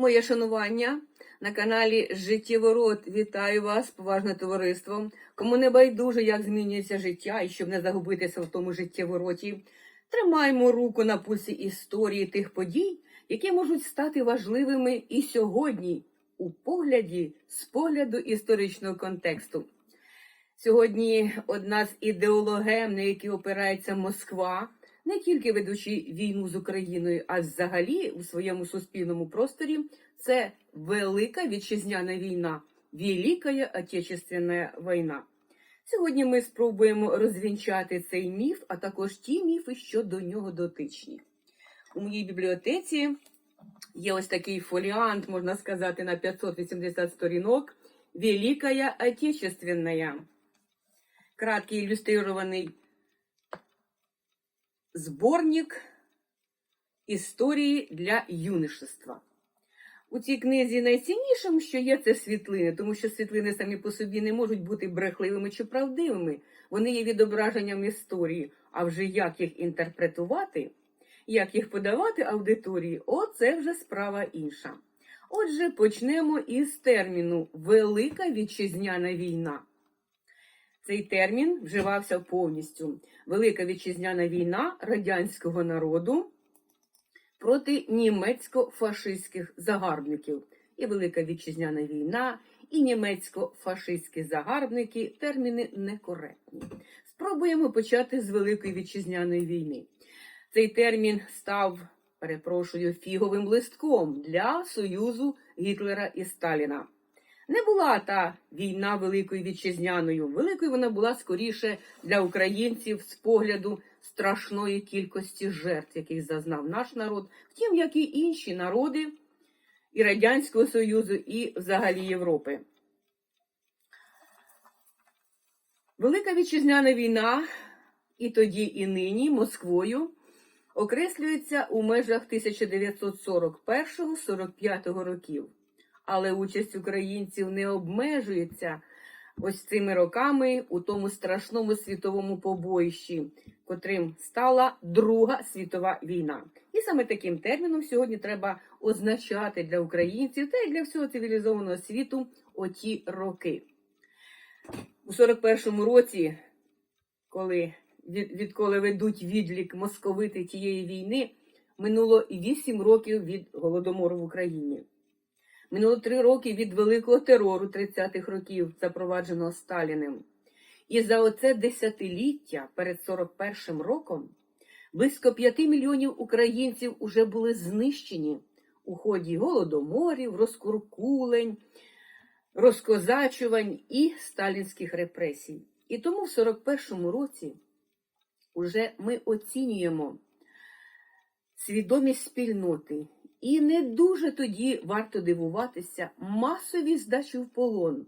Моє шанування на каналі Життєворот. Вітаю вас, поважне товариство. Кому не байдуже, як змінюється життя і щоб не загубитися в тому життєвороті, тримаємо руку на пульсі історії тих подій, які можуть стати важливими і сьогодні у погляді з погляду історичного контексту. Сьогодні одна з ідеологем, на які опирається Москва, не тільки ведучи війну з Україною, а взагалі у своєму суспільному просторі, це велика вітчизняна війна, Велика Отечественна війна. Сьогодні ми спробуємо розвінчати цей міф, а також ті міфи, що до нього дотичні. У моїй бібліотеці є ось такий фоліант, можна сказати, на 580 сторінок. Великая Отечественная. Краткий ілюстрований зборник історії для юношества. У цій книзі найціннішим, що є, це світлини, тому що світлини самі по собі не можуть бути брехливими чи правдивими. Вони є відображенням історії. А вже як їх інтерпретувати, як їх подавати аудиторії, оце вже справа інша. Отже, почнемо із терміну Велика Вітчизняна війна. Цей термін вживався повністю. Велика вітчизняна війна радянського народу проти німецько-фашистських загарбників. І Велика вітчизняна війна, і німецько-фашистські загарбники терміни некоректні. Спробуємо почати з Великої вітчизняної війни. Цей термін став, перепрошую, фіговим листком для союзу Гітлера і Сталіна. Не була та війна великою вітчизняною. Великою вона була скоріше для українців з погляду страшної кількості жертв, яких зазнав наш народ, втім, як і інші народи і Радянського Союзу, і взагалі Європи. Велика вітчизняна війна і тоді, і нині Москвою окреслюється у межах 1941-45 років але участь українців не обмежується ось цими роками у тому страшному світовому побоїщі, котрим стала Друга світова війна. І саме таким терміном сьогодні треба означати для українців та й для всього цивілізованого світу оті роки. У 41-му році, коли від, відколи ведуть відлік московити тієї війни, минуло 8 років від голодомору в Україні. Минуло три роки від великого терору 30-х років, запровадженого Сталіним. І за оце десятиліття перед 41-м роком близько 5 мільйонів українців уже були знищені у ході голодоморів, розкуркулень, розкозачувань і сталінських репресій. І тому в 41-му році уже ми оцінюємо свідомість спільноти. І не дуже тоді варто дивуватися масові здачі в полон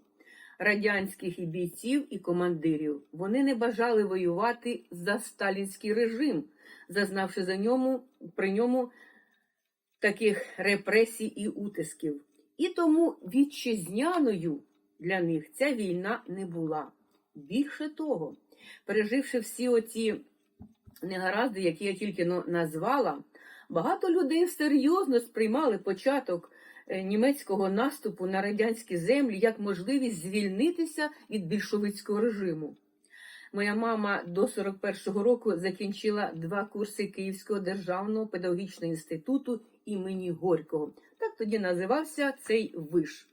радянських і бійців і командирів. Вони не бажали воювати за сталінський режим, зазнавши за ньому, при ньому таких репресій і утисків. І тому вітчизняною для них ця війна не була. Більше того, переживши всі оці негаразди, які я тільки назвала. Багато людей серйозно сприймали початок е, німецького наступу на радянські землі як можливість звільнитися від більшовицького режиму. Моя мама до 41-го року закінчила два курси Київського державного педагогічного інституту імені Горького. Так тоді називався цей виш.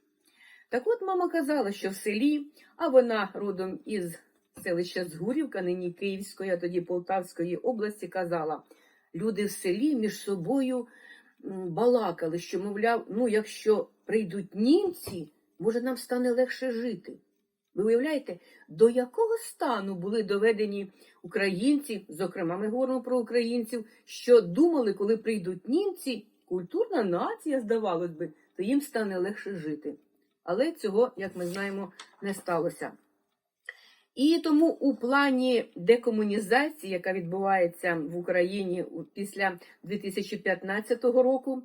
Так от мама казала, що в селі, а вона родом із селища Згурівка, нині Київської, а тоді Полтавської області, казала люди в селі між собою балакали, що, мовляв, ну, якщо прийдуть німці, може, нам стане легше жити. Ви уявляєте, до якого стану були доведені українці, зокрема, ми говоримо про українців, що думали, коли прийдуть німці, культурна нація, здавалось би, то їм стане легше жити. Але цього, як ми знаємо, не сталося. І тому у плані декомунізації, яка відбувається в Україні після 2015 року,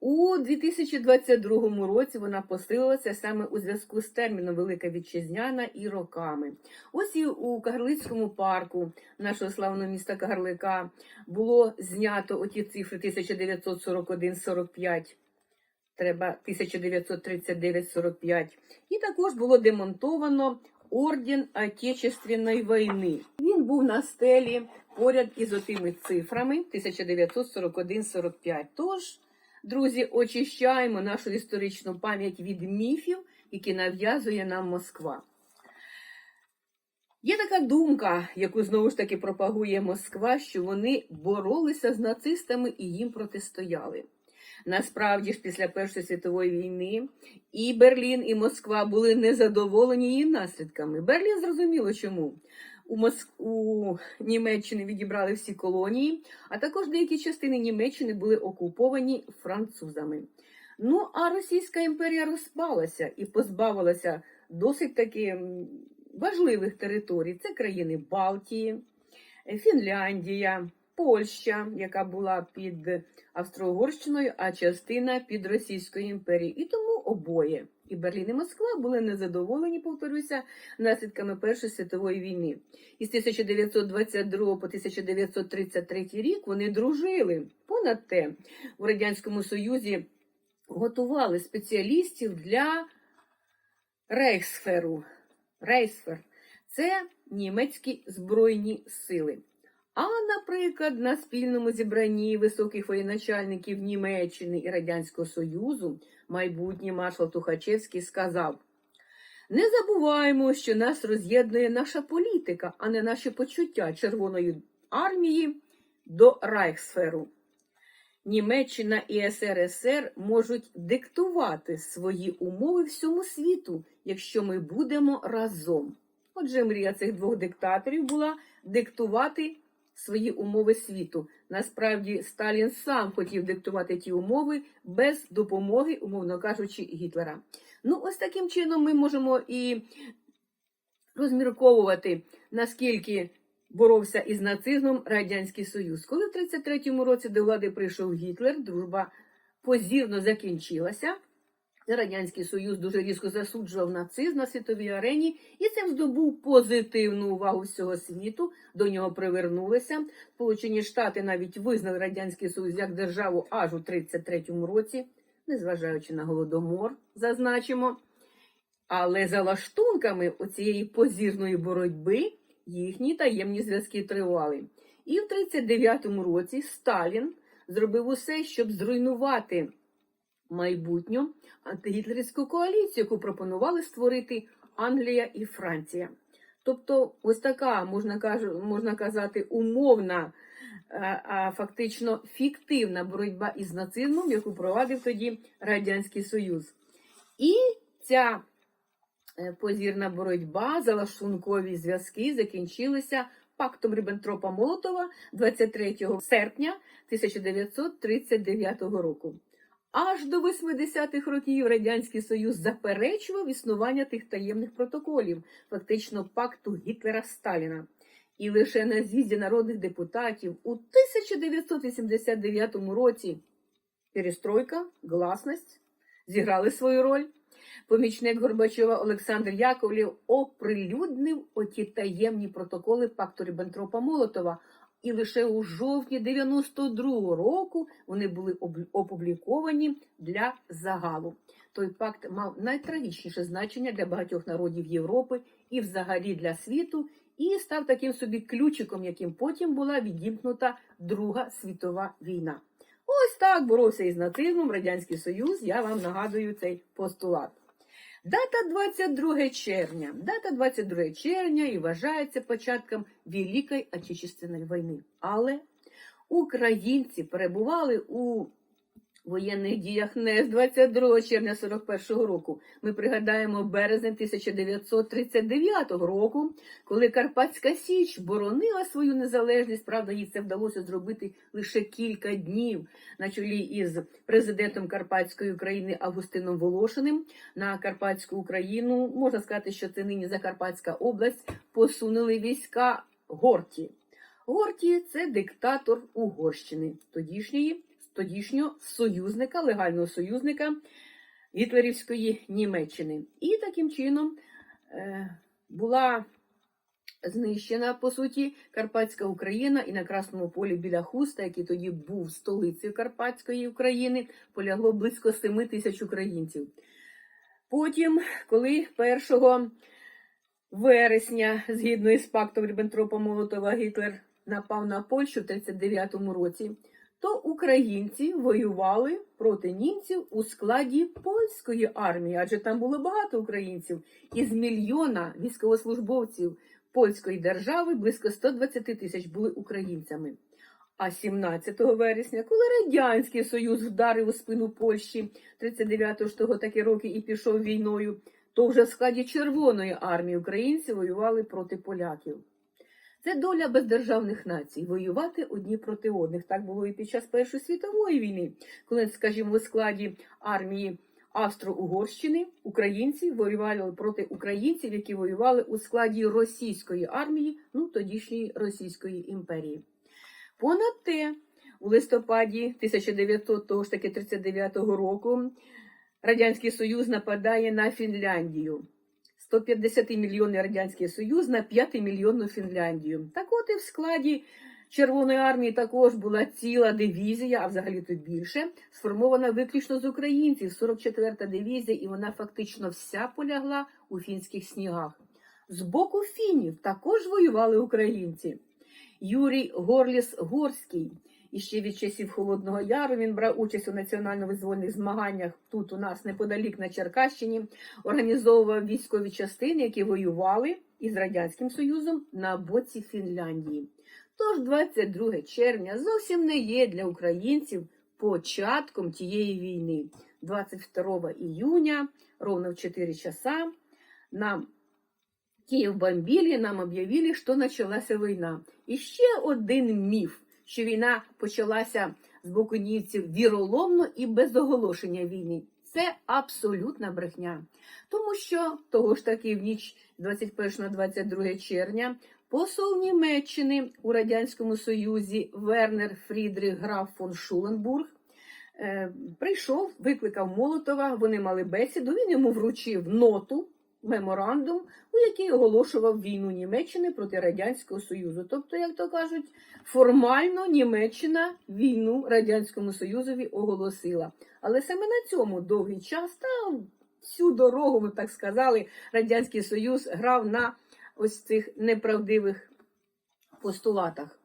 у 2022 році вона посилилася саме у зв'язку з терміном Велика Вітчизняна і роками. Ось і у Кагарлицькому парку нашого славного міста Кагарлика було знято оті цифри 1941-45. треба 1939-45. І також було демонтовано орден Отечественної війни. Він був на стелі поряд із отими цифрами 1941-45. Тож, друзі, очищаємо нашу історичну пам'ять від міфів, які нав'язує нам Москва. Є така думка, яку знову ж таки пропагує Москва, що вони боролися з нацистами і їм протистояли. Насправді ж, після Першої світової війни і Берлін, і Москва були незадоволені її наслідками. Берлін зрозуміло чому. У, Моск... у Німеччини відібрали всі колонії, а також деякі частини Німеччини були окуповані французами. Ну, а Російська імперія розпалася і позбавилася досить таки важливих територій. Це країни Балтії, Фінляндія, Польща, яка була під Австро-Угорщиною, а частина під Російською імперією. І тому обоє. І Берлін і Москва були незадоволені, повторюся, наслідками Першої світової війни. І з 1922 по 1933 рік вони дружили. Понад те, у Радянському Союзі готували спеціалістів для Рейхсферу. Рейхсфер це німецькі збройні сили. А, наприклад, на спільному зібранні високих воєначальників Німеччини і Радянського Союзу майбутній маршал Тухачевський сказав: не забуваємо, що нас роз'єднує наша політика, а не наші почуття Червоної армії до Райхсферу. Німеччина і СРСР можуть диктувати свої умови всьому світу, якщо ми будемо разом. Отже, мрія цих двох диктаторів була диктувати свої умови світу. Насправді, Сталін сам хотів диктувати ті умови без допомоги, умовно кажучи, Гітлера. Ну, ось таким чином ми можемо і розмірковувати, наскільки боровся із нацизмом Радянський Союз. Коли в 33-му році до влади прийшов Гітлер, дружба позірно закінчилася. Радянський Союз дуже різко засуджував нацизм на світовій арені і цим здобув позитивну увагу всього світу. До нього привернулися. Сполучені Штати навіть визнали Радянський Союз як державу аж у 33-му році, незважаючи на голодомор, зазначимо. Але за лаштунками оцієї позірної боротьби їхні таємні зв'язки тривали. І в 39-му році Сталін зробив усе, щоб зруйнувати майбутню антигітлерівську коаліцію, яку пропонували створити Англія і Франція. Тобто, ось така, можна, кажу, можна казати, умовна, а, а фактично фіктивна боротьба із нацизмом, яку провадив тоді Радянський Союз. І ця е, позірна боротьба за лаштункові зв'язки закінчилися пактом Ріббентропа Молотова 23 серпня 1939 року. Аж до 80-х років Радянський Союз заперечував існування тих таємних протоколів, фактично пакту Гітлера-Сталіна. І лише на з'їзді народних депутатів у 1989 році перестройка, гласність зіграли свою роль. Помічник Горбачова Олександр Яковлів оприлюднив оті таємні протоколи пакту Ріббентропа Молотова. І лише у жовтні 92-го року вони були опубліковані для загалу. Той пакт мав найтрагічніше значення для багатьох народів Європи і взагалі для світу, і став таким собі ключиком, яким потім була відімкнута Друга світова війна. Ось так боровся із нацизмом Радянський Союз. Я вам нагадую цей постулат. Дата 22 червня. Дата 22 червня і вважається початком Великої Отечественної війни. Але українці перебували у воєнних діях не з 22 червня 41 року. Ми пригадаємо березень 1939 року, коли Карпатська Січ боронила свою незалежність. Правда, їй це вдалося зробити лише кілька днів на чолі із президентом Карпатської України Августином Волошиним на Карпатську Україну. Можна сказати, що це нині Закарпатська область. Посунули війська Горті. Горті це диктатор Угорщини, тодішньої, тодішнього союзника, легального союзника гітлерівської Німеччини. І таким чином е, була знищена, по суті, Карпатська Україна і на Красному полі біля Хуста, який тоді був столицею Карпатської України, полягло близько 7 тисяч українців. Потім, коли 1 вересня, згідно із пактом Ріббентропа Молотова, Гітлер напав на Польщу в 39-му році, то українці воювали проти німців у складі польської армії, адже там було багато українців. Із мільйона військовослужбовців польської держави близько 120 тисяч були українцями. А 17 вересня, коли Радянський Союз вдарив у спину Польщі 39-го ж того таки роки і пішов війною, то вже в складі Червоної армії українці воювали проти поляків. Це доля бездержавних націй воювати одні проти одних. Так було і під час Першої світової війни, коли, скажімо, у складі армії Австро-Угорщини українці воювали проти українців, які воювали у складі російської армії, ну тодішньої Російської імперії. Понад те, у листопаді 1939 року Радянський Союз нападає на Фінляндію. 150 мільйонний Радянський Союз на 5 мільйонну Фінляндію. Так от і в складі Червоної армії також була ціла дивізія, а взагалі то більше, сформована виключно з українців, 44-та дивізія, і вона фактично вся полягла у фінських снігах. З боку фінів також воювали українці. Юрій Горліс Горський. І ще від часів Холодного Яру він брав участь у національно-визвольних змаганнях тут у нас неподалік на Черкащині, організовував військові частини, які воювали із Радянським Союзом на боці Фінляндії. Тож 22 червня зовсім не є для українців початком тієї війни. 22 июня, ровно в 4 часа, нам Київ бомбили, нам об'явили, що почалася війна. І ще один міф, що війна почалася з боку німців віроломно і без оголошення війни. Це абсолютна брехня. Тому що того ж таки в ніч 21 на 22 червня посол Німеччини у Радянському Союзі Вернер Фрідрих граф фон Шуленбург е, прийшов, викликав Молотова, вони мали бесіду, він йому вручив ноту меморандум, у який оголошував війну Німеччини проти Радянського Союзу. Тобто, як то кажуть, формально Німеччина війну Радянському Союзові оголосила. Але саме на цьому довгий час та всю дорогу, ми так сказали, Радянський Союз грав на ось цих неправдивих постулатах.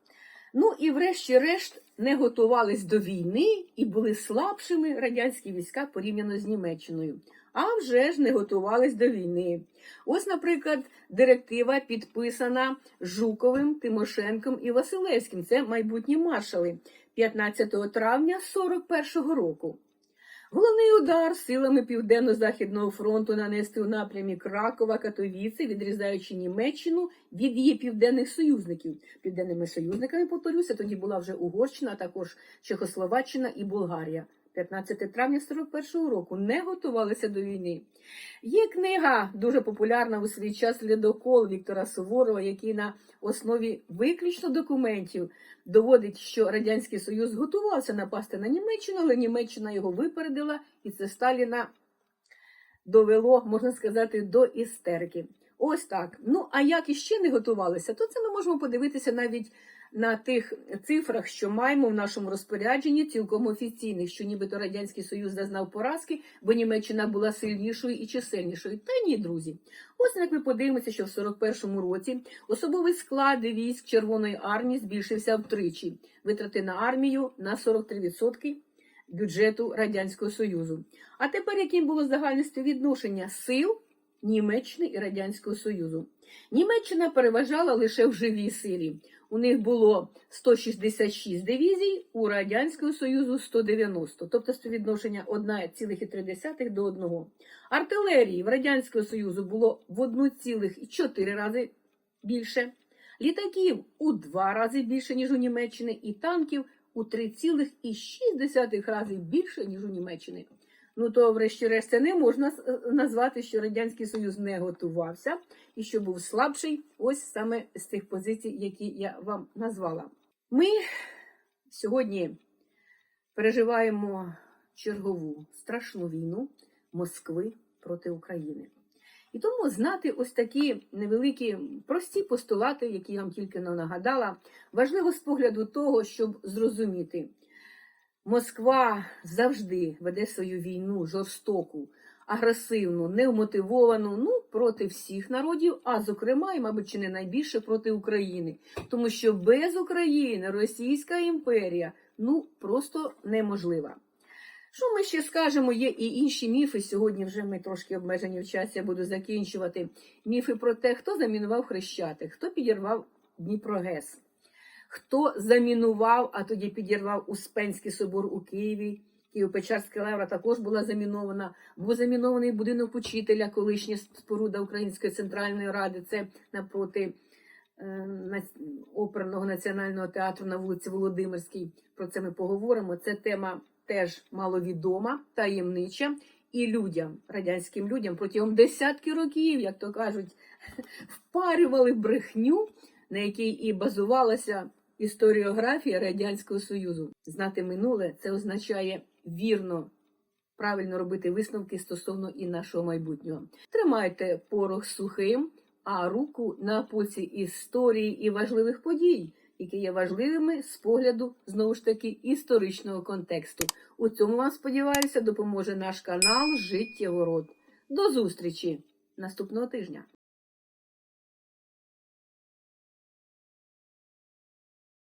Ну і врешті-решт не готувались до війни і були слабшими радянські війська порівняно з Німеччиною. А вже ж не готувались до війни. Ось, наприклад, директива підписана Жуковим, Тимошенком і Василевським. Це майбутні маршали 15 травня 41-го року. Головний удар силами Південно-Західного фронту нанести у напрямі Кракова, Катовіці, відрізаючи Німеччину від її південних союзників. Південними союзниками, повторюся, тоді була вже Угорщина, а також Чехословаччина і Болгарія. 15 травня 41-го року не готувалися до війни. Є книга дуже популярна у свій час «Ледокол» Віктора Суворова, який на основі виключно документів доводить, що Радянський Союз готувався напасти на Німеччину, але Німеччина його випередила, і це Сталіна довело, можна сказати, до істерики. Ось так. Ну, а як іще не готувалися, то це ми можемо подивитися навіть на тих цифрах, що маємо в нашому розпорядженні, цілком офіційних, що нібито Радянський Союз зазнав поразки, бо Німеччина була сильнішою і чисельнішою. Та ні, друзі. Ось як ми подивимося, що в 41-му році особовий склад військ Червоної армії збільшився втричі. Витрати на армію на 43% бюджету Радянського Союзу. А тепер яким було загальне співвідношення сил Німеччини і Радянського Союзу? Німеччина переважала лише в живій силі. У них було 166 дивізій, у Радянського Союзу 190, тобто співвідношення 1,3 до 1. Артилерії в Радянського Союзу було в 1,4 рази більше, літаків у 2 рази більше, ніж у Німеччини, і танків у 3,6 рази більше, ніж у Німеччини. Ну то, врешті-решт, не можна е, назвати, що Радянський Союз не готувався і що був слабший, ось саме з тих позицій, які я вам назвала. Ми сьогодні переживаємо чергову страшну війну Москви проти України. І тому знати ось такі невеликі прості постулати, які я вам тільки нагадала, важливо з погляду того, щоб зрозуміти. Москва завжди веде свою війну жорстоку, агресивну, невмотивовану ну, проти всіх народів, а зокрема, і, мабуть, чи не найбільше проти України. Тому що без України Російська імперія ну просто неможлива. Що ми ще скажемо? Є і інші міфи. Сьогодні вже ми трошки обмежені в часі, я буду закінчувати. Міфи про те, хто замінував Хрещатик, хто підірвав Дніпрогес, хто замінував, а тоді підірвав Успенський собор у Києві. Києво-Печерська лавра також була замінована. Був замінований будинок учителя, колишня споруда Української центральної ради. Це напроти е, оперного національного театру на вулиці Володимирській. Про це ми поговоримо. Це тема теж маловідома, таємнича. І людям, радянським людям протягом десятки років, як то кажуть, впарювали брехню, на якій і базувалася історіографія Радянського Союзу. Знати минуле це означає вірно, правильно робити висновки стосовно і нашого майбутнього. Тримайте порох сухим, а руку на пульсі історії і важливих подій, які є важливими з погляду знову ж таки історичного контексту. У цьому вам сподіваюся допоможе наш канал Життєворот. До зустрічі наступного тижня.